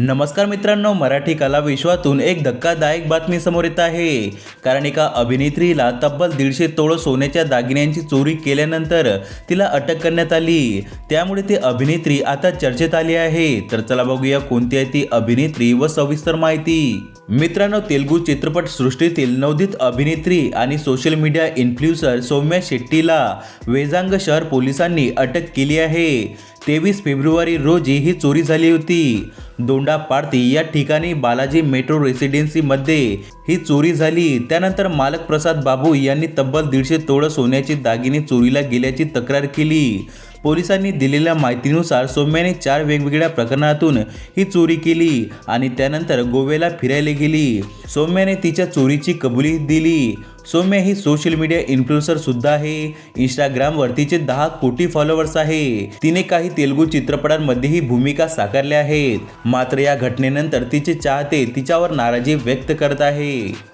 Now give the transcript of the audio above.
नमस्कार मित्रांनो मराठी कला विश्वातून एक धक्कादायक बातमी समोर येत आहे. कारण एका अभिनेत्रीला तब्बल दीडशे तोळ सोन्याच्या दागिन्यांची चोरी केल्यानंतर तिला अटक करण्यात आली. त्यामुळे ती अभिनेत्री आता चर्चेत आली आहे. तर चला बघूया कोणती आहे ती अभिनेत्री व सविस्तर माहिती. मित्रांनो तेलुगू चित्रपट सृष्टीतील नवोदित अभिनेत्री आणि सोशल मीडिया इन्फ्लुएन्सर सौम्या शेट्टीला वेजांग शहर पोलिसांनी अटक केली आहे. तेवीस फेब्रुवारी रोजी ही चोरी झाली होती. दोंडा पारती या ठिकाणी बालाजी मेट्रो रेसिडेन्सीमध्ये ही चोरी झाली. त्यानंतर मालक प्रसाद बाबू यांनी तब्बल दीडशे तोळ सोन्याचे दागिने चोरीला गेल्याची तक्रार केली. पोलिसांनी दिलेल्या माहितीनुसार सौम्याने चार वेगवेगळ्या प्रकरणातून ही चोरी केली आणि त्यानंतर गोव्याला फिरायला गेली. सौम्याने तिच्या चोरीची कबुली दिली. सौम्या ही सोशल मीडिया इन्फ्लुएन्सर सुद्धा आहे. इंस्टाग्रामवर तिचे दहा कोटी फॉलोअर्स आहे. तिने काही तेलुगू चित्रपटांमध्येही भूमिका साकारल्या आहेत. मात्र या घटनेनंतर तिचे चाहते तिच्यावर नाराजी व्यक्त करत आहे.